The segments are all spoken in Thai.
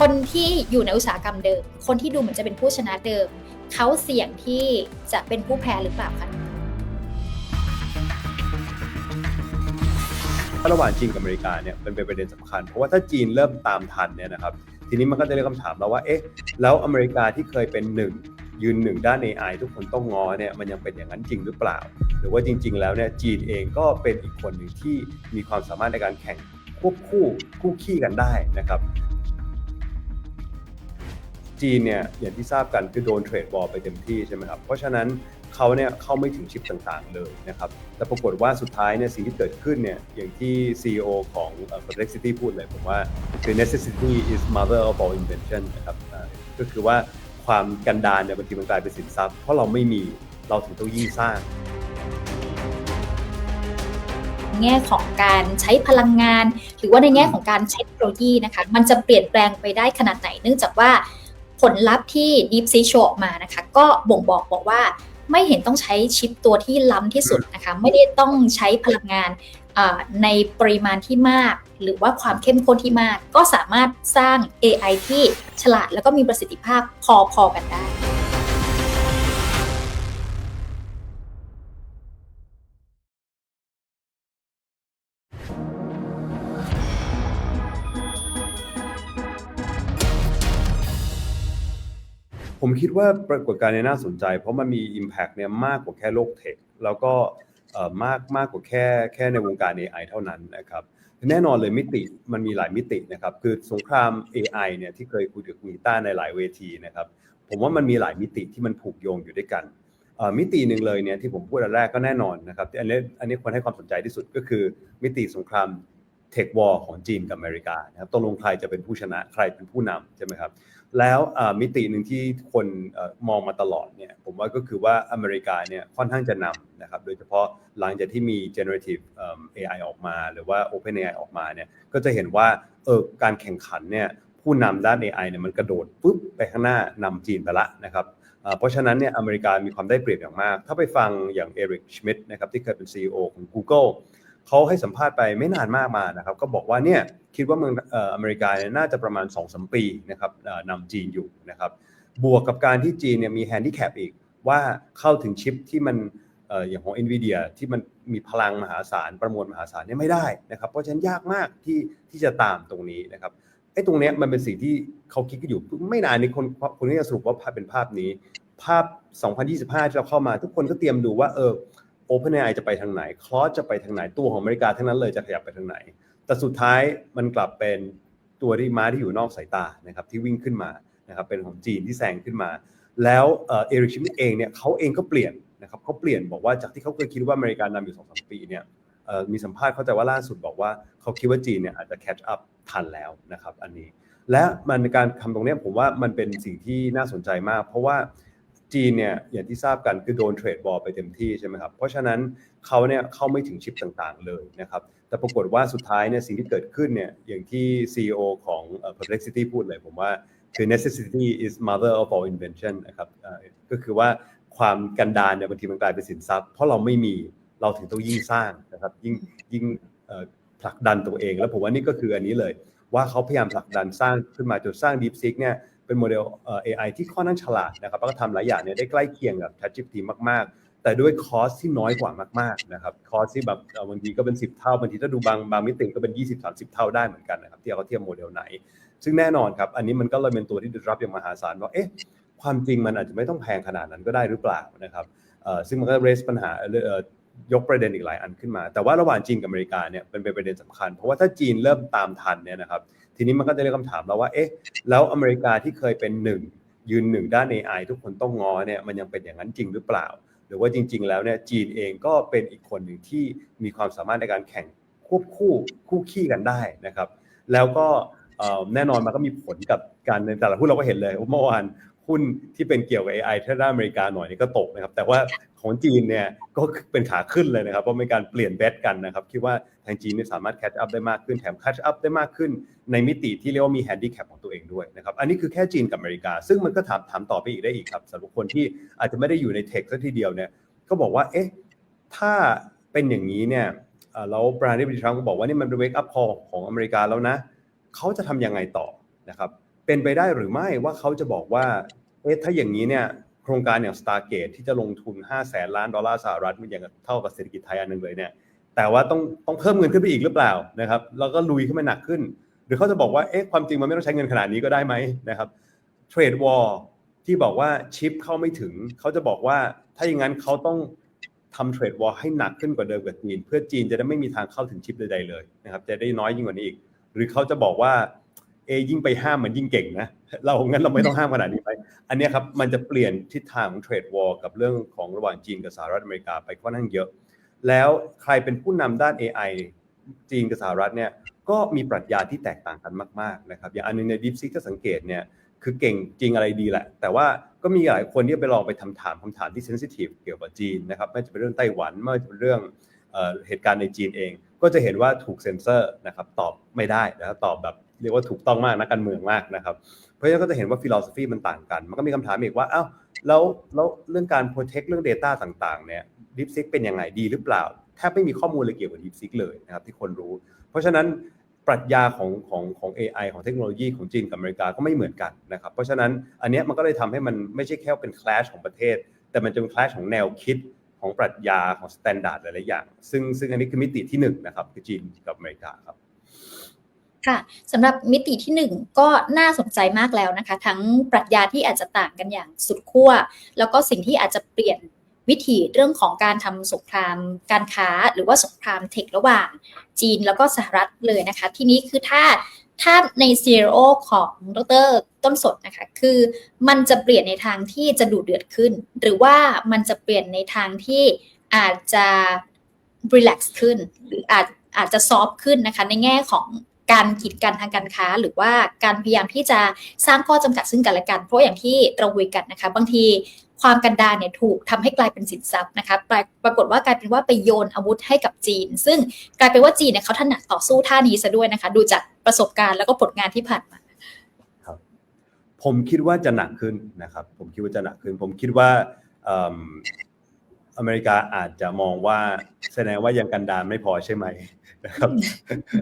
คนที่อยู่ในอุตสาหกรรมเดิม คนที่ดูเหมือนจะเป็นผู้ชนะเดิม เขาเสี่ยงที่จะเป็นผู้แพ้หรือเปล่าคะระหว่างจีนกับอเมริกาเนี่ยมันเป็นประเด็นสำคัญ เพราะว่าถ้าจีนเริ่มตามทันเนี่ยนะครับ ทีนี้มันก็จะเรียกคำถามแล้วว่าเอ๊ะแล้วอเมริกาที่เคยเป็นหนึ่ง ยืนหนึ่งด้าน AI ทุกคนต้องงอเนี่ยมันยังเป็นอย่างนั้นจริงหรือเปล่า หรือว่าจริง ๆ แล้วเนี่ยจีนเองก็เป็นอีกคนหนึ่งที่มีความสามารถในการแข่งควบคู่คู่ขี้กันได้นะครับ จีนเนี่ยอย่างที่ทราบกันคือโดนเทรดวอลไปเต็มที่ใช่ไหมครับ เพราะฉะนั้นเขาเนี่ยเข้าไม่ถึงชิปต่างๆเลยนะครับ แต่ปรากฏว่าสุดท้ายเนี่ยสิ่งที่เกิดขึ้นเนี่ยอย่างที่ CEO ของเอ่อ Perplexity พูดเลยผมว่าคือ necessity is mother of all invention นะครับก็คือว่า ความกันดารเนี่ยบางทีมันกลายเป็นสินทรัพย์เพราะเราไม่มีเราถึงต้องยิ่งสร้าง แง่ของการใช้พลังงาน หรือว่าในแง่ของการใช้เทคโนโลยีนะคะ มันจะเปลี่ยนแปลงไปได้ขนาดไหน เนื่องจากว่าผลลัพธ์ที่ DeepSeek โชว์ออกมานะคะ ก็บ่งบอกบอกว่าไม่เห็นต้องใช้ชิปตัวที่ล้ำที่สุดนะคะ ไม่ได้ต้องใช้พลังงาน ในปริมาณที่มาก หรือว่าความเข้มข้นที่มาก ก็สามารถสร้าง AI ที่ฉลาดแล้วก็มีประสิทธิภาพพอๆกันได้ผมคิดว่าปรากฏการณ์นี้น่าสนใจ เพราะมันมี Impact เนี่ยมากกว่าแค่โลกเทค แล้วก็ มากมากกว่าแค่แค่ในวงการ AI เท่านั้นนะครับแน่นอนเลยมิติมันมีหลายมิตินะครับคือสงคราม AI เนี่ยที่เคยคุยกับคุณต้าในหลายเวทีนะครับผมว่ามันมีหลายมิติที่มันผูกโยงอยู่ด้วยกันมิติหนึ่งเลยเนี่ยที่ผมพูดอันแรกก็แน่นอนนะครับอันนี้อันนี้ควรให้ความสนใจที่สุดก็คือมิติสงคราม เทควอลของจีนกับอเมริกานะครับตกลงใครจะเป็นผู้ชนะใครเป็นผู้นำใช่ไหมครับแล้วมิติหนึ่งที่คนอมองมาตลอดเนี่ยผมว่าก็คือว่าอเมริกาเนี่ยค่อนข้างจะนำนะครับโดยเฉพาะหลังจากที่มี generative AI ออกมา หรือว่า Open AI ออกมาเนี่ยก็จะเห็นว่าเออการแข่งขันเนี่ยผู้นำด้าน AI เนี่ยมันกระโดดปุ๊บไปข้างหน้านำจีนไปละนะครับเอ่อเพราะฉะนั้นเนี่ยอเมริกามีความได้เปรียบอย่างมาก ถ้าไปฟังอย่างเอริกชมิดนะครับที่เคยเป็น CEO ของ Google เขาให้สัมภาษณ์ไปไม่นานมากมานะครับก็บอกว่าเนี่ยคิดว่าเมืองอเมริกาเนี่ยน่าจะประมาณ2อสปีนะครับนำจีนอยู่นะครับบวกกับการที่จีนเนี่ยมีแฮนดิแคปอีกว่าเข้าถึงชิปที่มันอย่างของ NVIDIA ที่มันมีพลังมหาศาลประมวลมหาศาลเนี่ยไม่ได้นะครับเพราะฉะนั้นยากมากที่ที่จะตามตรงนี้นะครับไอ้ตรงเนี้ยมันเป็นสิ่งที่เขาคิดกันอยู่ไม่นานนี้คนคนที่จะสรุปว่าเป็นภาพนี้ ภาพ 2025 ที่เราเข้ามาทุกคนก็เตรียมดูว่าเออ OpenAI จะไปทางไหนคลอสจะไปทางไหนตัวของอเมริกาทั้งนั้นเลยจะขยับไปทางไหน แต่สุดท้ายมันกลับเป็นตัวที่ม้าที่อยู่นอกสายตานะครับที่วิ่งขึ้นมานะครับเป็นของจีนที่แซงขึ้นมา แล้วเอริกชิมิเองเนี่ยเขาเองก็เปลี่ยนนะครับเขาเปลี่ยนบอกว่าจากที่เขาเคยคิดว่าอเมริกานำอยู่สองสามปีเนี่ยมีสัมภาษณ์เข้าใจว่าล่าสุดบอกว่าเขาคิดว่าจีนเนี่ยอาจจะ catch up ทันแล้วนะครับอันนี้ และมันการทำตรงเนี้ยผมว่ามันเป็นสิ่งที่น่าสนใจมาก เพราะว่า จีนเนี่ยอย่างที่ทราบกันคือโดนเทรดบอลไปเต็มที่ใช่ไหมครับ เพราะฉะนั้นเขาเนี่ยเข้าไม่ถึงชิปต่างๆเลยนะครับ แต่ปรากฏว่าสุดท้ายเนี่ยสิ่งที่เกิดขึ้นเนี่ยอย่างที่ CEO ของเอ่อ Perplexity พูดเลยผมว่าคือ necessity is mother of all invention นะครับก็คือว่าความกันดารเนี่ยบางทีมันกลายเป็นสินทรัพย์ เพราะเราไม่มีเราถึงต้องยิ่งสร้างนะครับยิ่งยิ่งผลักดันตัวเอง แล้วผมว่านี่ก็คืออันนี้เลย ว่าเขาพยายามผลักดันสร้างขึ้นมาจนสร้าง DeepSeek เนี่ย เป็นโมเดลเอ่อ AI ที่ค่อนข้างฉลาดนะครับแล้วก็ทำหลายอย่างเนี่ยได้ใกล้เคียงกับ ChatGPT มากๆ แต่ด้วยคอสที่น้อยกว่ามากๆนะครับคอสที่แบบบางทีก็เป็น 10 เท่าบางทีถ้าดูบางบางมิติก็เป็น 20-30 เท่าได้เหมือนกันนะครับที่เขาเทียบโมเดลไหน ซึ่งแน่นอนครับอันนี้มันก็เลยเป็นตัวที่ดึงรับอย่างมหาศาลว่าเอ๊ะความจริงมันอาจจะไม่ต้องแพงขนาดนั้นก็ได้หรือเปล่านะครับซึ่งมันก็ raise ปัญหายกประเด็นอีกหลายอันขึ้นมา แต่ว่าระหว่างจีนกับอเมริกาเนี่ยเป็นประเด็นสำคัญ เพราะว่าถ้าจีนเริ่มตามทันเนี่ยนะครับ ทีนี้มันก็จะเรียกคำถามแล้วว่าเอ๊ะแล้วอเมริกาที่เคยเป็นหนึ่งยืนหนึ่งด้าน AI ทุกคนต้องงอเนี่ยมันยังเป็นอย่างนั้นจริงหรือเปล่า หรือว่าจริง ๆ แล้วเนี่ยจีนเองก็เป็นอีกคนหนึ่งที่มีความสามารถในการแข่งควบคู่คู่ขี้กันได้นะครับ แล้วก็แน่นอนมันก็มีผลกับการในแต่ละหุ้นเราก็เห็นเลยเมื่อวาน หุ้นที่เป็นเกี่ยวกับ AI ถ้าด้านอเมริกาหน่อยนี่ก็ตกนะครับ แต่ว่าของจีนเนี่ยก็เป็นขาขึ้นเลยนะครับเพราะมีการเปลี่ยนเบสกันนะครับคิดว่าทางจีนเนี่ยสามารถ catch up ได้มากขึ้นแถม catch up ได้มากขึ้น ในมิติที่เรียกว่ามี handicap ของตัวเองด้วยนะครับอันนี้คือแค่จีนกับอเมริกา ซึ่งมันก็ถามถามต่อไปอีกได้อีกครับสำหรับคนที่อาจจะไม่ได้อยู่ในเทคซะทีเดียวเนี่ยก็บอกว่าเอ๊ะถ้าเป็นอย่างนี้เนี่ยอ่าแล้วประธานาธิบดีทรัมป์ก็บอกว่านี่มันเป็นเวกอัพคอของอเมริกาแล้วนะเขาจะทำยังไงต่อนะครับ เป็นไปได้หรือไม่ว่าเขาจะบอกว่าเอ๊ะถ้าอย่างนี้เนี่ยโครงการอย่าง Stargate ที่จะลงทุน5แสนล้านดอลลาร์สหรัฐมันอย่างเท่ากับเศรษฐกิจไทยอันหนึ่งเลยเนี่ยแต่ว่าต้องต้องเพิ่มเงินขึ้นไปอีกหรือเปล่านะครับแล้วก็ลุยขึ้นมาหนักขึ้น หรือเขาจะบอกว่าเอ๊ะความจริงมันไม่ต้องใช้เงินขนาดนี้ก็ได้ไหมนะครับเทรดวอลที่บอกว่าชิปเข้าไม่ถึง เขาจะบอกว่าถ้าอย่างนั้นเขาต้องทำเทรดวอลให้หนักขึ้นกว่าเดิมกับจีน เพื่อจีนจะได้ไม่มีทางเข้าถึงชิปใดๆเลยนะครับจะได้น้อยยิ่งกว่านี้อีก หรือเขาจะบอกว่า เอยิ่งไปห้ามมันยิ่งเก่งนะเรางั้นเราไม่ต้องห้ามขนาดนี้ไป อันนี้ครับมันจะเปลี่ยนทิศทางของเทรดวอลกับเรื่องของระหว่างจีนกับสหรัฐอเมริกาไปค่อนข้างเยอะ แล้วใครเป็นผู้นำด้าน AI จีนกับสหรัฐเนี่ยก็มีปรัชญาที่แตกต่างกันมากๆนะครับอย่างอันหนึงใน DeepSeek ถ้าสังเกตเนี่ยคือเก่งจริงอะไรดีแหละ แต่ว่าก็มีหลายคนที่ไปลองไปทำถามคำถามที่เซนซิทีฟเกี่ยวกับจีนนะครับไม่ว่าจะเป็นเรื่องไต้หวันไม่ว่าจะเป็นเรื่องเอเหตุการณ์ในจีนเอง ก็จะเห็นว่าถูกเซ็นเซอร์นะครับตอบไม่ได้นะครับตอบแบบ เรียกว่าถูกต้องมากนักการเมืองมากนะครับ เพราะฉะนั้นก็จะเห็นว่าฟิโลสฟีมันต่างกัน มันก็มีคำถามอีกว่าอ้าวแล้วแล้วเรื่องการ protect เรื่อง Data ต่างๆเนี่ย DeepSeek เป็นยังไงดีหรือเปล่าแทบไม่มีข้อมูลเลยเกี่ยวกับ DeepSeek เลยนะครับที่คนรู้ เพราะฉะนั้นปรัชญาของของของ AI ของเทคโนโลยีของจีนกับอเมริกาก็ไม่เหมือนกันนะครับ เพราะฉะนั้นอันนี้มันก็เลยทำให้มันไม่ใช่แค่เป็น clash ของประเทศ แต่มันจะเป็น clash ของแนวคิดของปรัชญาของ standard หลายๆอย่าง ซึ่งซึ่งอันนี้คือมิติที่หนึ่งนะครับคือจีนกับอเมริกาครับ ค่ะสำหรับมิติที่หนึ่งก็น่าสนใจมากแล้วนะคะ ทั้งปรัชญาที่อาจจะต่างกันอย่างสุดขั้ว แล้วก็สิ่งที่อาจจะเปลี่ยนวิถีเรื่องของการทำสงครามการค้า หรือว่าสงครามเทคระหว่างจีนแล้วก็สหรัฐเลยนะคะ ทีนี้คือถ้าถ้าในซีโอของดรต้นสดนะคะ คือมันจะเปลี่ยนในทางที่จะดูเดือดขึ้น หรือว่ามันจะเปลี่ยนในทางที่อาจจะ relax ขึ้น หรืออาจอาจจะซอฟขึ้นนะคะ ในแง่ของ การกีดกันทางการค้า หรือว่าการพยายามที่จะสร้างข้อจำกัดซึ่งกันและกัน เพราะอย่างที่เราคุยกันนะคะ บางทีความกันดารเนี่ยถูกทำให้กลายเป็นสินทรัพย์นะคะปรปรากฏว่ากลายเป็นว่าไปโยนอาวุธให้กับจีน ซึ่งกลายเป็นว่าจีนเนี่ยเขาถนัดต่อสู้ท่านี้ซะด้วยนะคะ ดูจากประสบการณ์แล้วก็ผลงานที่ผ่านมาครับ ผมคิดว่าจะหนักขึ้นนะครับ ผมคิดว่าจะหนักขึ้น ผมคิดว่า อิ่มอเมริกาอาจจะมองว่าแสดงว่ายังกันดารไม่พอใช่ไหมนะครับ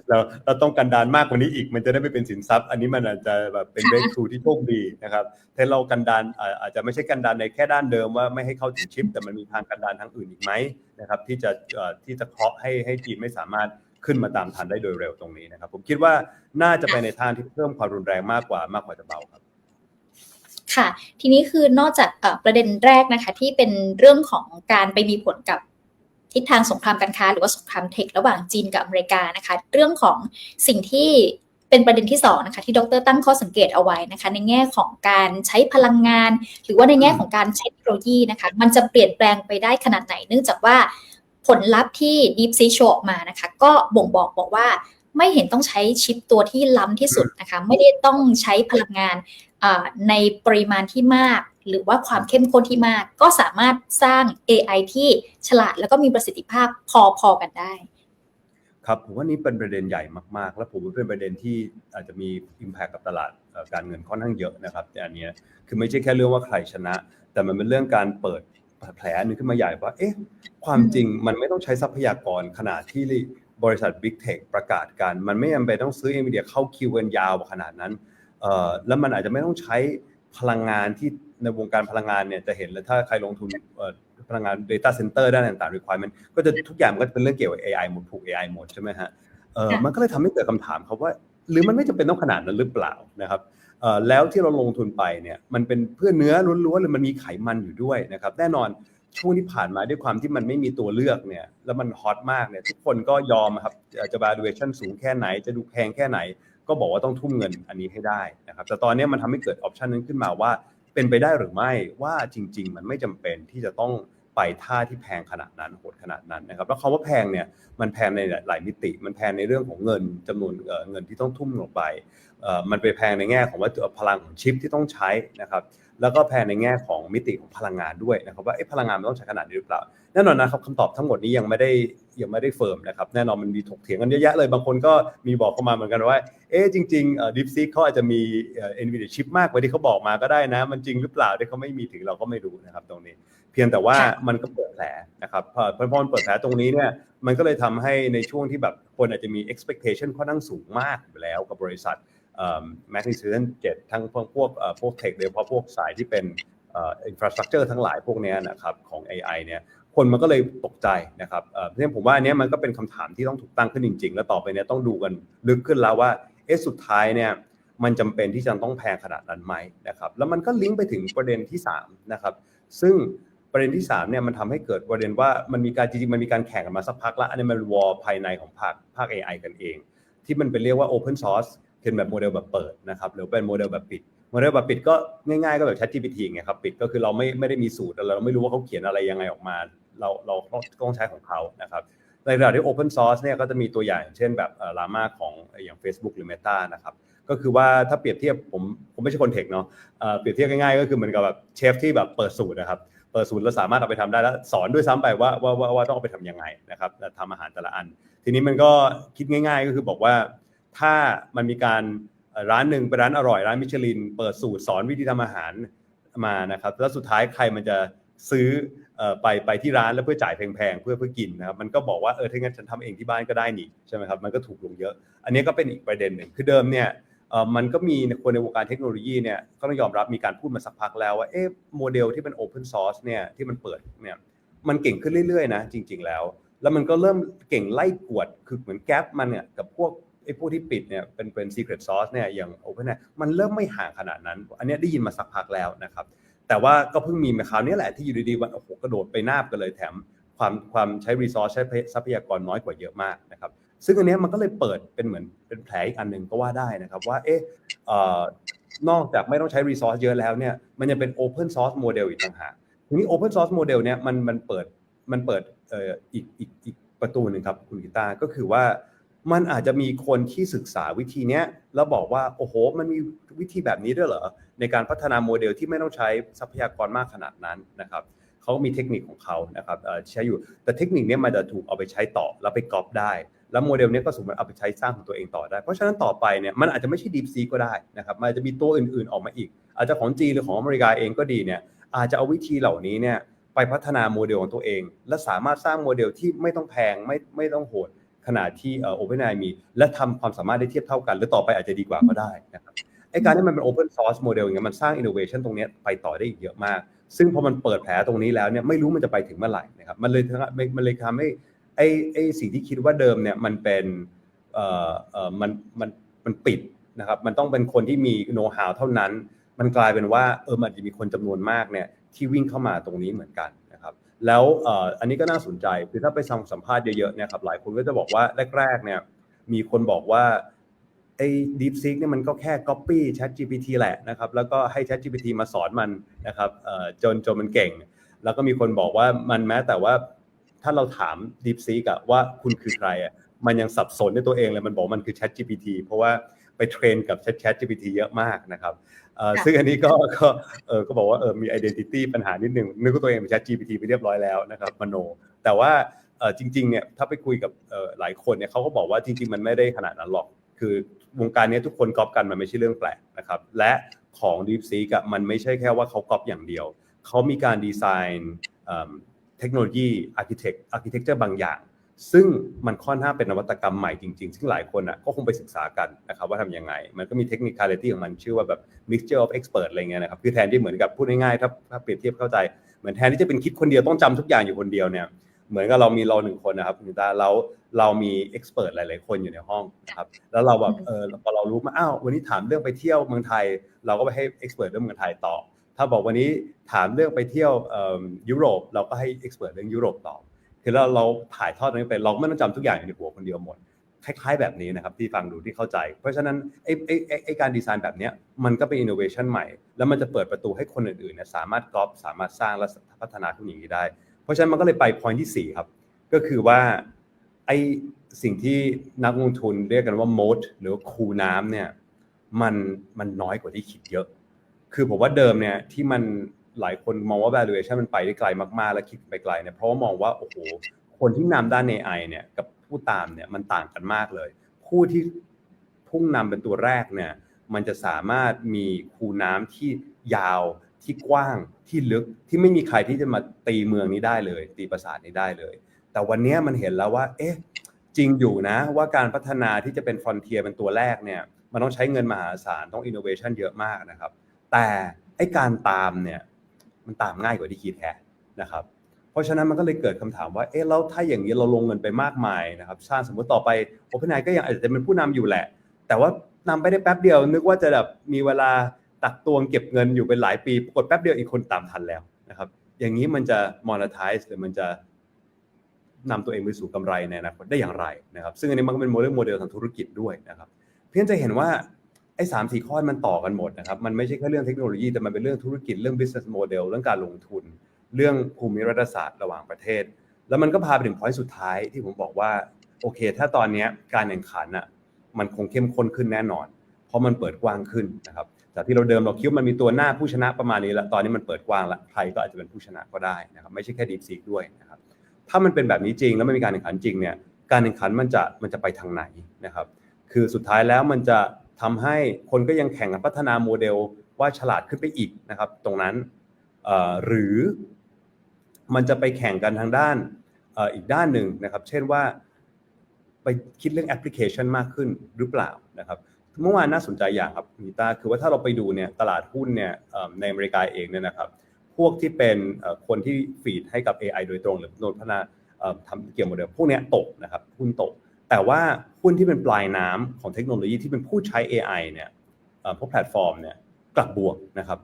เราเราต้องกันดารมากกว่านี้อีก มันจะได้ไม่เป็นสินทรัพย์ อันนี้มันอาจจะแบบเป็น b r e a k t h r o u g h ที่โชคดีนะครับแต่เรากันดารอ่าอาจจะไม่ใช่กันดารในแค่ด้านเดิมว่าไม่ให้เข้าถึงชิป แต่มันมีทางกันดารทางอื่นอีกไหมนะครับ ที่จะเอ่อที่จะเคาะให้ให้จีนไม่สามารถขึ้นมาตามทันได้โดยเร็วตรงนี้นะครับ ผมคิดว่าน่าจะไปในทางที่เพิ่มความรุนแรงมากกว่ามากกว่าจะเบาครับ ค่ะ ทีนี้คือนอกจากประเด็นแรกนะคะ ที่เป็นเรื่องของการไปมีผลกับทิศทางสงครามการค้า หรือว่าสงครามเทคระหว่างจีนกับอเมริกานะคะ เรื่องของสิ่งที่เป็นประเด็นที่สองนะคะที่ดรตั้งข้อสังเกตเอาไว้นะคะ ในแง่ของการใช้พลังงาน หรือว่าในแง่ของการใช้เทคโนโลยีนะคะ มันจะเปลี่ยนแปลงไปได้ขนาดไหน เนื่องจากว่าผลลัพธ์ที่ DeepSeek โชว์ออกมานะคะ ก็บ่งบอกบอกว่าไม่เห็นต้องใช้ชิปตัวที่ล้ำที่สุดนะคะ ไม่ได้ต้องใช้พลังงาน ในปริมาณที่มาก หรือว่าความเข้มข้นที่มาก ก็สามารถสร้าง AI ที่ฉลาดแล้วก็มีประสิทธิภาพพอๆกันได้ ครับผมว่านี่เป็นประเด็นใหญ่มากๆ และผมว่าเป็นประเด็นที่อาจจะมี Impact กับตลาดการเงินค่อนข้างเยอะนะครับแต่อันนี้คือไม่ใช่แค่เรื่องว่าใครชนะ แต่มันเป็นเรื่องการเปิดแผลนึงขึ้นมาใหญ่ว่าเอ๊ะความจริงมันไม่ต้องใช้ทรัพยากรขนาดที่บริษัท Big Tech ประกาศกัน มันไม่จำเป็นต้องซื้อ NVIDIA เข้าคิวกันยาวขนาดนั้น แล้วมันอาจจะไม่ต้องใช้พลังงานที่ในวงการพลังงานเนี่ยจะเห็นเลยถ้าใครลงทุนเอ่อพลังงาน Data Center ด้านต่างๆ requirement ก็จะทุกอย่างมันก็จะเป็นเรื่องเกี่ยวกับ AI หมดถูก AI หมดใช่ไหมฮะเอ่อค่ะมันก็เลยทำให้เกิดคำถามครับว่า หรือมันไม่จำเป็นต้องขนาดนั้นหรือเปล่านะครับเอ่อแล้วที่เราลงทุนไปเนี่ยมันเป็นเพื่อเนื้อล้วนๆเลยมันมีไขมันอยู่ด้วยนะครับแน่นอนช่วงที่ผ่านมาด้วยความที่มันไม่มีตัวเลือกเนี่ยแล้วมันฮอตมากเนี่ยทุกคนก็ยอมครับจะจะ valuation สูงแค่ไหนจะดูแพงแค่ไหน ก็บอกว่าต้องทุ่มเงินอันนี้ให้ได้นะครับแต่ตอนนี้มันทำให้เกิดออปชันนั้นขึ้นมาว่า เป็นไปได้หรือไม่ว่าจริง ๆ มันไม่จำเป็นที่จะต้องไปท่าที่แพงขนาดนั้นโหดขนาดนั้นนะครับแล้วคำว่าแพงเนี่ยมันแพงในหลายมิติ มันแพงในเรื่องของเงินจำนวนเงินที่ต้องทุ่มลงไปมันไปแพงในแง่ของว่าพลังของชิปที่ต้องใช้นะครับ แล้วก็แพงในแง่ของมิติของพลังงานด้วยนะครับว่าเอ๊ะพลังงานมันต้องใช้ขนาดนี้หรือเปล่า แน่นอนนะครับคำตอบทั้งหมดนี้ยังไม่ได้ยังไม่ได้เฟิร์มนะครับแน่นอนมันมีถกเถียงกันเยอะแยะเลยบางคนก็มีบอกเข้ามาเหมือนกันว่าเอ๊ะจริงๆเอ่อ DeepSeek เขาอาจจะมีเอ่อ NVIDIA ชิปมากกว่าที่เขาบอกมาก็ได้นะ มันจริงหรือเปล่าที่เขาไม่มีถึงเราก็ไม่รู้นะครับตรงนี้ เพียงแต่ว่าค่ะมันก็เปิดแผลนะครับพอพอพอมันเปิดแผลตรงนี้เนี่ยมันก็เลยทำให้ในช่วงที่แบบคนอาจจะมี expectation ค่อนข้างสูงมากอยู่แล้วกับบริษัท Magnificent 7ทั้งพวกพวกเอ่อพวกเทคโดยเฉพาะพวกสายที่เป็นอ่อ infrastructure ทั้งหลายพวกนี้นะครับของ AI เนี่ยคนมันก็เลยตกใจนะครับเอ่อเพราะฉะนั้นผมว่าอันนี้มันก็เป็นคำถามที่ต้องถูกตั้งขึ้นจริง ๆ แล้วต่อไปเนี่ยต้องดูกันลึกขึ้นแล้วว่าเอ๊ะสุดท้ายเนี่ยมันจำเป็นที่จะต้องแพงขนาดนั้นไหมนะครับแล้วมันก็ลิงก์ไปถึงประเด็นที่3นะครับซึ่งประเด็นที่3เนี่ยมันทำให้เกิดประเด็นว่ามันมีการจริงๆมันมีการแข่งกันมาสักพักแล้วอันนี้มันวอลภายในของภาคภาค AI กันเอง ที่มันเป็นเรียกว่า Open Source เป็นแบบโมเดลแบบเปิดนะครับหรือเป็นโมเดลแบบปิดโมเดลแบบปิดก็ง่ายๆก็แบบ ChatGPT ไงครับปิดก็คือเราไม่ไม่ได้มีสูตรเราไม่รู้ว่าเขาเขียนอะไรยังไงออกมา เราเราต้องใช้ของเขานะครับในระดับที่ Open Source เนี่ยก็จะมีตัวอย่างเช่นแบบลาม่าของอย่าง Facebook หรือ Meta นะครับก็คือว่าถ้าเปรียบเทียบผมผมไม่ใช่คนเทคเนาะเอ่อเปรียบเทียบง่ายๆก็คือเหมือนกับแบบเชฟที่แบบเปิดสูตรนะครับเปิดสูตรแล้วสามารถเอาไปทำได้แล้วสอนด้วยซ้ำไปว่าว่าว่าต้องเอาไปทำยังไงนะครับทำอาหารแต่ละอัน ทีนี้มันก็คิดง่าย ๆ ก็คือบอกว่า ถ้ามันมีการร้านหนึ่งเป็นร้านอร่อยร้านมิชลิน เปิดสูตรสอนวิธีทำอาหารมานะครับแล้วสุดท้ายใครมันจะซื้อไปไปที่ร้านแล้วเพื่อจ่ายแพงๆเพื่อเพื่อกินนะครับมันก็บอกว่าเออถ้างั้นฉันทำเองที่บ้านก็ได้นี่ใช่ไหมครับมันก็ถูกลงเยอะ อันนี้ก็เป็นอีกประเด็นหนึ่งคือเดิมเนี่ยมันก็มีคนในวงการเทคโนโลยีเนี่ยก็ต้องยอมรับมีการพูดมาสักพักแล้วว่าเอ๊ะโมเดลที่เป็น Open Source เนี่ยที่มันเปิดเนี่ยมันเก่งขึ้นเรื่อยๆนะจริง ๆ แล้ว แล้วมันก็เริ่มเก่งไล่กวดคือเหมือนแก๊ปมันเนี่ยกับพวก ไอ้พวกที่ปิดเนี่ยเป็นเป็น secret sauce เนี่ยอย่าง OpenAI มันเริ่มไม่ห่างขนาดนั้น อันนี้ได้ยินมาสักพักแล้วนะครับ แต่ว่าก็เพิ่งมีมาคราวนี้แหละที่อยู่ดีๆวันโอ้โหกระโดดไปนาบกันเลยแถมความความใช้ resource ใช้ทรัพยากรน้อยกว่าเยอะมากนะครับ ซึ่งอันนี้มันก็เลยเปิดเป็นเหมือนเป็นแผลอีกอันหนึ่งก็ว่าได้นะครับว่าเอ๊ะนอกจากไม่ต้องใช้ resource เยอะแล้วเนี่ยมันยังเป็น open source model อีกต่างหากทีนี้ open source model เนี่ยมันมันเปิดมันเปิดอีกอีกอีกประตูหนึ่งครับคุณกีตาก็คือว่า มันอาจจะมีคนที่ศึกษาวิธีเนี้ยแล้วบอกว่าโอ้โห มันมีวิธีแบบนี้ด้วยเหรอในการพัฒนาโมเดลที่ไม่ต้องใช้ทรัพยากรมากขนาดนั้นนะครับเขามีเทคนิคของเขานะครับใช้อยู่แต่เทคนิคนี้มันจะถูกเอาไปใช้ต่อแล้วไปก๊อปได้ แล้วโมเดลนี้ก็สามารถเอาไปใช้สร้างของตัวเองต่อได้ เพราะฉะนั้นต่อไปเนี่ยมันอาจจะไม่ใช่ Deep Seek ก็ได้นะครับมันอาจจะมีตัวอื่นๆออกมาอีก อาจจะของจีนหรือของอเมริกาเองก็ดีเนี่ยอาจจะเอาวิธีเหล่านี้เนี่ยไปพัฒนาโมเดลของตัวเอง และสามารถสร้างโมเดลที่ไม่ต้องแพงไม่ไม่ต้องโหด ขนาดที่เอ่อ OpenAI มี และทำความสามารถได้เทียบเท่ากัน หรือต่อไปอาจจะดีกว่าก็ได้นะครับไอการที่มันเป็น Open Source โมเดลอย่างเงี้ยมันสร้าง innovation ตรงเนี้ยไปต่อได้อีกเยอะมาก ซึ่งพอมันเปิดแผลตรงนี้แล้วเนี่ยไม่รู้มันจะไปถึงเมื่อไหร่นะครับมันเลยทำมันเลยทำให้ไอ้ไอ้สิ่งที่คิดว่าเดิมเนี่ยมันเป็นเอ่อเอ่อมันมันมันปิดนะครับมันต้องเป็นคนที่มีโน้ตฮาวเท่านั้น มันกลายเป็นว่าเออมันอาจจะมีคนจำนวนมากเนี่ยที่วิ่งเข้ามาตรงนี้เหมือนกันนะครับ แล้วอ,อันนี้ก็น่าสนใจคือถ้าไปสัมภาษณ์เยอะๆเนี่ยครับหลายคนก็จะบอกว่าแรกๆเนี่ยมีคนบอกว่าไอ้ DeepSeek เนี่ยมันก็แค่ copy ChatGPT แหละนะครับแล้วก็ให้ ChatGPT มาสอนมันนะครับจนจนมันเก่ง แล้วก็มีคนบอกว่ามันแม้แต่ว่าถ้าเราถาม DeepSeek อะว่าคุณคือใครอะมันยังสับสนในตัวเองเลยมันบอกมันคือ ChatGPT เพราะว่าไปเทรนกับ ChatGPT เยอะมากนะครับ ซึ่งอันนี้ก็ก็เออก็บอกว่าเออมี identity ปัญหานิดนึงนึกว่าตัวเองเป็น ChatGPT ไปเรียบร้อยแล้วนะครับมโน แต่ว่าเออจริงๆเนี่ยถ้าไปคุยกับเออหลายคนเนี่ยเขาก็บอกว่าจริง ๆ มันไม่ได้ขนาดนั้นหรอก คือวงการเนี้ยทุกคนก๊อปกันมันไม่ใช่เรื่องแปลกนะครับ และของ DeepSeek อะมันไม่ใช่แค่ว่าเขาก๊อปอย่างเดียว เขามีการดีไซน์เอิ่มเทคโนโลยีอาร์เคเต็กอาร์เคเต็กเจอร์บางอย่าง ซึ่งมันค่อนข้างเป็นนวัตกรรมใหม่จริง ๆ ซึ่งหลายคนอะก็คงไปศึกษากันนะครับว่าทำยังไง มันก็มีเทคนิค a l i t y ของมันชื่อว่าแบบ mixture of expert อะไรเงี้ยนะครับคือแทนที่เหมือนกับพูดง่ายๆถ้าถ้าเปรียบเทียบเข้าใจ เหมือนแทนที่จะเป็นคิดคนเดียวต้องจำทุกอย่างอยู่คนเดียวเนี่ยเหมือนกับเรามีเราหนึ่งคนนะครับคุณตาเราเรามีเอ็กซ์เพรสหลาย ๆ คนอยู่ในห้องนะครับแล้วเราแบบเออพอเรารู้มาอ้าววันนี้ถามเรื่องไปเที่ยวเมืองไทย เราก็ไปให้เอ็กซ์เพรสเรื่องเมืองไทยตอบถ้าบอกวันนี้ถามเรื่องไปเที่ยวยุโรป เราก็ให้เอ็กซ์เพรสเรื่องยุโรปตอบ คือเราเราถ่ายทอดตรงนี้ไปเราไม่ต้องจำทุกอย่างอยู่ในหัวคนเดียวหมด คล้ายๆแบบนี้นะครับที่ฟังดูที่เข้าใจ เพราะฉะนั้นไอ้ไอ้ไอ้ไอการดีไซน์แบบนี้มันก็เป็นอินโนเวชันใหม่ แล้วมันจะเปิดประตูให้คนอื่นๆเนี่ยสามารถก๊อปสามารถสร้างและพัฒนาทุกอย่างนี้ได้ เพราะฉะนั้นมันก็เลยไป point ที่ 4 ครับ ก็คือว่าไอ้สิ่งที่นักลงทุนเรียกกันว่า moat หรือคูน้ำเนี่ยมันมันน้อยกว่าที่คิดเยอะ คือผมว่าเดิมเนี่ยที่มัน หลายคนมองว่า valuation มันไปได้ไกลมากๆ และคิดไปไกลเนี่ยเพราะว่ามองว่าโอ้โหคนที่นำด้าน AI เนี่ยกับผู้ตามเนี่ยมันต่างกันมากเลย ผู้ที่พุ่งนำเป็นตัวแรกเนี่ยมันจะสามารถมีคูน้ำที่ยาวที่กว้างที่ลึกที่ไม่มีใครที่จะมาตีเมืองนี้ได้เลย ตีปราสาทนี้ได้เลย แต่วันนี้มันเห็นแล้วว่า เอ๊ะจริงอยู่นะว่าการพัฒนาที่จะเป็นฟรอนเทียเป็นตัวแรกเนี่ยมันต้องใช้เงินมหาศาลต้องอินโนเวชันเยอะมากนะครับ แต่ไอการตามเนี่ย มันตามง่ายกว่าที่คิดแฮะนะครับ เพราะฉะนั้นมันก็เลยเกิดคำถามว่าเอ๊ะแล้วถ้าอย่างนี้เราลงเงินไปมากมายนะครับสร้างสมมติต่อไป OpenAI ก็ยังอาจจะเป็นผู้นำอยู่แหละ แต่ว่านำไปได้แป๊บเดียว นึกว่าจะแบบมีเวลาตักตวงเก็บเงินอยู่เป็นหลายปีปรากฏแป๊บเดียวอีกคนตามทันแล้วนะครับ อย่างนี้มันจะ monetize หรือมันจะนำตัวเองไปสู่กำไรในอนาคตได้อย่างไรนะครับ ซึ่งอันนี้มันก็เป็นโมเดลโมเดลทางธุรกิจด้วยนะครับ เพียงจะเห็นว่า อ้สามสี่ข้อมันต่อกันหมดนะครับ มันไม่ใช่แค่เรื่องเทคโนโลยี แต่มันเป็นเรื่องธุรกิจเรื่อง business model เรื่องการลงทุน เรื่องภูมิรัฐศาสตร์ระหว่างประเทศ แล้วมันก็พาไปถึง point สุดท้ายที่ผมบอกว่าโอเค ถ้าตอนนี้การแข่งขันอะมันคงเข้มข้นขึ้นแน่นอน เพราะมันเปิดกว้างขึ้นนะครับจากที่เราเดิมเราคิดมันมีตัวหน้าผู้ชนะประมาณนี้แล้วตอนนี้มันเปิดกว้างล้วใครก็อาจจะเป็นผู้ชนะก็ได้นะครับไม่ใช่แค่ DeepSeek ด้วยนะครับถ้ามันเป็นแบบนี้จริงแล้วไม่มีการแข่งขันจริงเนี่ยการแข่งขันมันจะมันจะไปทางไหนนะครับคือสุดท้ายแล้วมันจะ ทำให้คนก็ยังแข่งกันพัฒนาโมเดลว่าฉลาดขึ้นไปอีกนะครับ ตรงนั้นหรือมันจะไปแข่งกันทางด้านอ,อีกด้านหนึ่งนะครับ เช่นว่าไปคิดเรื่องแอปพลิเคชันมากขึ้นหรือเปล่านะครับเมื่อวานน่าสนใจอย่างครับมีตาคือว่าถ้าเราไปดูเนี่ยตลาดหุ้นเนี่ยในอเมริกาเองเนี่ยนะครับ พวกที่เป็นคนที่ฟีดให้กับ AI โดยตรง หรือโนนพัฒนาทำเกี่ยวกับโมเดลพวกนี้ตกนะครับหุ้นตก แต่ว่าหุ้นที่เป็นปลายน้ำของเทคโนโลยีที่เป็นผู้ใช้ AI เนี่ยพวกแพลตฟอร์มเนี่ยกลับบวกนะครับ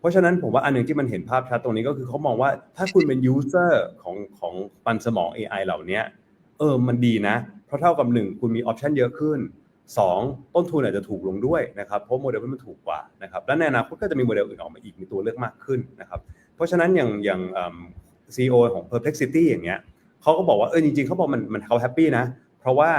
เพราะฉะนั้นผมว่าอันหนึ่งที่มันเห็นภาพชัดตรงนี้ก็คือเขามองว่าถ้าคุณเป็นยูเซอร์ของของปันสมอง AI เหล่านี้เออมันดีนะ เพราะเท่ากับหนึ่งคุณมีออปชันเยอะขึ้นสองต้นทุนอาจจะถูกลงด้วยนะครับเพราะโมเดลมันถูกกว่านะครับและในอนาคตก็จะมีโมเดลอื่นออกมาอีกมีตัวเลือกมากขึ้นนะครับเพราะฉะนั้นอย่างอย่างซีอีโอของ Perplexity อย่างเงี้ยเขาก็บอกว่าเออจริงๆเขาบอกมันมันเขาแฮปปี้นะเราะว่า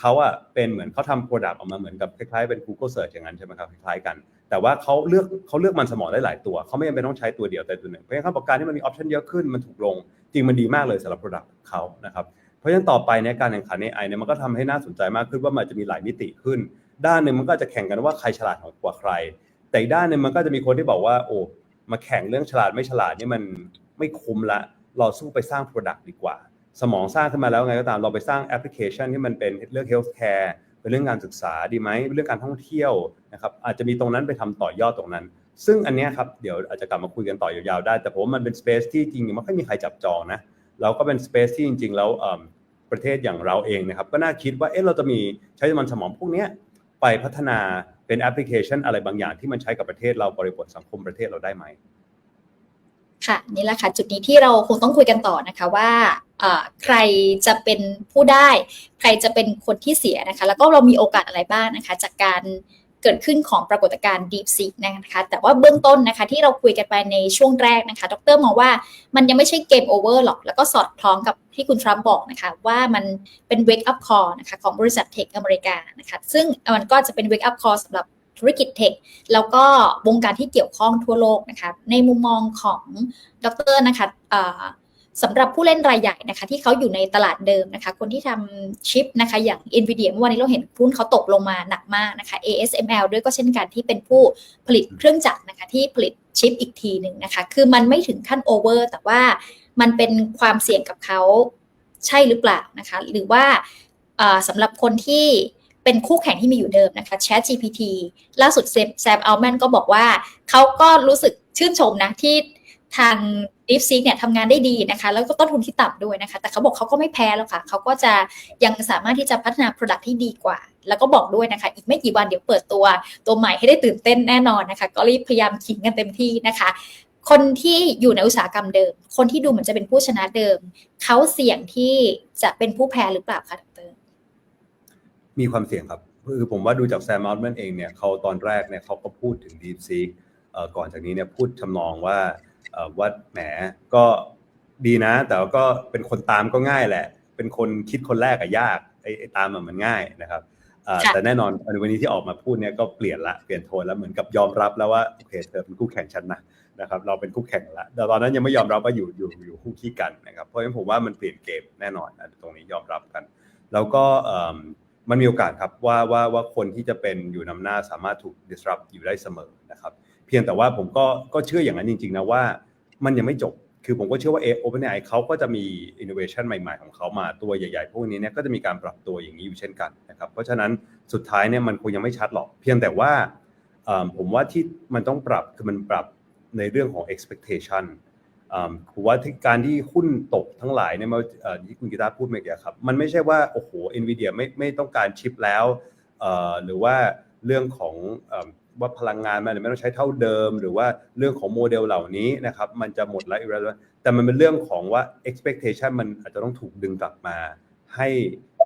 เขาอะเป็นเหมือนเขาทำโปรดักต์ออกมาเหมือนกับคล้ายๆเป็น Google Search อย่างนั้นใช่ไหมครับคล้ายๆกัน แต่ว่าเขาเลือกเขาเลือกมันสมองได้หลายตัวเขาไม่จำเป็นต้องใช้ตัวเดียวแต่ตัวหนึ่งเพราะฉะนั้นเขาบอกการที่มันมีออปชันเยอะขึ้นมันถูกลง จริงมันดีมากเลยสำหรับ Product เขานะครับเพราะฉะนั้นต่อไปในยการแข่งขันในไอเนี่ยมันก็ทำให้น่าสนใจมากขึ้นว่ามันจะมีหลายมิติขึ้น ด้านหนึ่งมันก็จะแข่งกันว่าใครฉลาดกว่าใคร แต่อีกด้านหนึ่งมันก็จะมีคนที่บอกว่าโอ้มาแข่งเรื่องฉลาดไม่ฉลาดนี่มันไม่คุ้มละเราสู้ไปสร้าง Product ดีกว่า สมองสร้างขึ้นมาแล้วไงก็ตามเราไปสร้างแอปพลิเคชันที่มันเป็นเรื่อง healthcare เป็นเรื่องการศึกษาดีไหมเป็นเรื่องการท่องเที่ยวนะครับอาจจะมีตรงนั้นไปทำต่อยอดตรงนั้น ซึ่งอันนี้ครับเดี๋ยวอาจจะกลับมาคุยกันต่อยาวๆได้ แต่ผมมันเป็นสเปซที่จริงๆไม่ค่อยมีใครจับจองนะแล้วก็เป็นสเปซที่จริง ๆ แล้วประเทศอย่างเราเองนะครับก็น่าคิดว่าเอ๊ะเราจะมีใช้มันสมองพวกนี้ไปพัฒนาเป็นแอปพลิเคชันอะไรบางอย่างที่มันใช้กับประเทศเราบริบทสังคมประเทศเราได้ไหม ค่ะนี่แหละค่ะจุดนี้ที่เราคงต้องคุยกันต่อนะคะว่าใครจะเป็นผู้ได้ ใครจะเป็นคนที่เสียนะคะ แล้วก็เรามีโอกาสอะไรบ้างนะคะ จากการเกิดขึ้นของปรากฏการณ์ Deep Sea นะคะ แต่ว่าเบื้องต้นนะคะที่เราคุยกันไปในช่วงแรกนะคะ ดรมองว่ามันยังไม่ใช่เกมโอเวอร์หรอก แล้วก็สอดคล้องกับที่คุณทรัมป์บอกนะคะ ว่ามันเป็น wake up call นะคะของบริษัทเทคอเมริกานะคะ ซึ่งมันก็จะเป็น wake up call สำหรับ ธุรกิจเทค แล้วก็วงการที่เกี่ยวข้องทั่วโลกนะคะ ในมุมมองของดรนะคะสำหรับผู้เล่นรายใหญ่นะคะ ที่เขาอยู่ในตลาดเดิมนะคะ คนที่ทำชิปนะคะอย่าง NVIDIA เมื่อวานนี้เราเห็นหุ้นเขาตกลงมาหนักมากนะคะ ASML ด้วยก็เช่นกันที่เป็นผู้ผลิตเครื่องจักรนะคะที่ผลิตชิปอีกทีหนึ่งนะคะ คือมันไม่ถึงขั้นโอเวอร์แต่ว่ามันเป็นความเสี่ยงกับเขาใช่หรือเปล่านะคะ หรือว่าสำหรับคนที่ เป็นคู่แข่งที่มีอยู่เดิมนะคะ Chat GPT ล่าสุดแซมอัลแมนก็บอกว่าเขาก็รู้สึกชื่นชมนะที่ทาง DeepSeek เนี่ยทำงานได้ดีนะคะ แล้วก็ต้นทุนที่ต่ำด้วยนะคะ แต่เขาบอกเขาก็ไม่แพ้แล้วค่ะ เขาก็จะยังสามารถที่จะพัฒนา Product ที่ดีกว่า แล้วก็บอกด้วยนะคะ อีกไม่กี่วันเดี๋ยวเปิดตัวตัวใหม่ให้ได้ตื่นเต้นแน่นอนนะคะ ก็รีบพยายามขิงกันเต็มที่นะคะ คนที่อยู่ในอุตสาหกรรมเดิม คนที่ดูเหมือนจะเป็นผู้ชนะเดิม เขาเสี่ยงที่จะเป็นผู้แพ้หรือเปล่าคะ มีความเสี่ยงครับคือผมว่าดูจากแซมอัลแมนเองเนี่ยเขาตอนแรกเนี่ยเขาก็พูดถึง DeepSeek เอ่อก่อนจากนี้เนี่ยพูดทำนองว่าเอ่อว่าแหมก็ดีนะ แต่ว่าก็เป็นคนตามก็ง่ายแหละ เป็นคนคิดคนแรกอะยากไอ้ไอ้ตามอะมันง่ายนะครับเอ่อค่ะแต่แน่นอนวันนี้ที่ออกมาพูดเนี่ยก็เปลี่ยนละเปลี่ยนโทนแล้วเหมือนกับยอมรับแล้วว่าโอเคเธอเป็นคู่แข่งฉันนะนะครับเราเป็นคู่แข่งละแต่ตอนนั้นยังไม่ยอมรับว่าอยู่อยู่อยู่คู่ขี้กันนะครับเพราะฉะนั้นผมว่ามันเปลี่ยนเกมแน่นอนอันตรงนี้ยอมรับกัน แล้วก็เอิ่ มันมีโอกาสครับว่าว่าว่าคนที่จะเป็นอยู่นำหน้าสามารถถูก disrupt อยู่ได้เสมอนะครับ เพียงแต่ว่าผมก็ก็เชื่ออย่างนั้นจริงๆนะว่า มันยังไม่จบคือผมก็เชื่อว่า OpenAI เขาก็จะมี innovation ใหม่ ๆ ของเขามาตัวใหญ่ๆ พวกนี้เนี่ยก็จะมีการปรับตัวอย่างนี้อยู่เช่นกันนะครับเพราะฉะนั้นสุดท้ายเนี่ยมันคงยังไม่ชัดหรอก เพียงแต่ว่าผมว่าที่มันต้องปรับคือมันปรับในเรื่องของ expectation ผมว่าการที่หุ้นตกทั้งหลายเนี่ยมาเอ่อที่คุณกีตาร์พูดเมื่อกี้ครับ มันไม่ใช่ว่าโอ้โห NVIDIA ไม่ไม่ต้องการชิปแล้วหรือว่าเรื่องของอว่าพลังงานมันไม่ต้องใช้เท่าเดิม หรือว่าเรื่องของโมเดลเหล่านี้นะครับมันจะหมดแล้ว irrelevant แต่มันเป็นเรื่องของว่า expectation มันอาจจะต้องถูกดึงกลับมาให้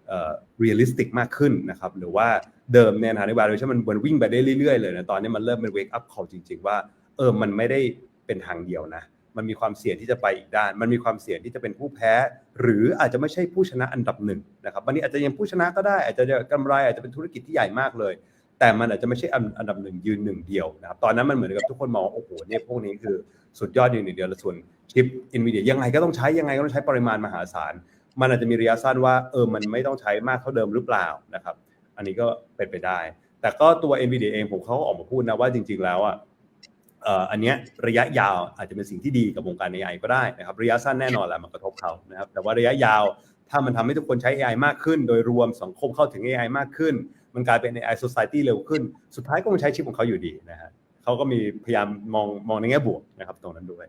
เอ่อ realistic มากขึ้นนะครับหรือว่าเดิมเนี่ยนะใน valuation มันมันวิ่งไปได้เรื่อยๆเลยนะตอนนี้มันเริ่มเป็น wake up call จริง ๆ ว่าเออมันไม่ได้เป็นทางเดียวนะ มันมีความเสี่ยงที่จะไปอีกด้าน มันมีความเสี่ยงที่จะเป็นผู้แพ้ หรืออาจจะไม่ใช่ผู้ชนะอันดับหนึ่งนะครับวันนี้อาจจะยังผู้ชนะก็ได้ อาจจะกำไรอาจจะเป็นธุรกิจที่ใหญ่มากเลย แต่มันอาจจะไม่ใช่อันดับหนึ่งยืนหนึ่งเดียวนะครับตอนนั้นมันเหมือนกับทุกคนมองโอ้โหเนี่ยพวกนี้คือสุดยอดยืนหนึ่งเดียวแล้วส่วนชิปอินวีเดียยังไงก็ต้องใช้ยังไงก็ต้องใช้ปริมาณมหาศาลมันอาจจะมีระยะสั้นว่าเออมันไม่ต้องใช้มากเท่าเดิมหรือเปล่านะครับ อันนี้ก็เป็นไปได้ แต่ก็ตัว NVIDIA เองผมเขาออกมาพูดนะว่าจริง ๆ แล้วอะ อันเนี้ยระยะยาวอาจจะเป็นสิ่งที่ดีกับวงการ AI ก็ได้นะครับระยะสั้นแน่นอนแหละมันกระทบเขานะครับแต่ว่าระยะยาวถ้ามันทำให้ทุกคนใช้ AI มากขึ้น โดยรวมสังคมเข้าถึง AI มากขึ้น มันกลายเป็น AI society เร็วขึ้น สุดท้ายก็มันใช้ชิปของเขาอยู่ดีนะฮะเขาก็มีพยายามมองมองในแง่บวกนะครับตรงนั้นด้วย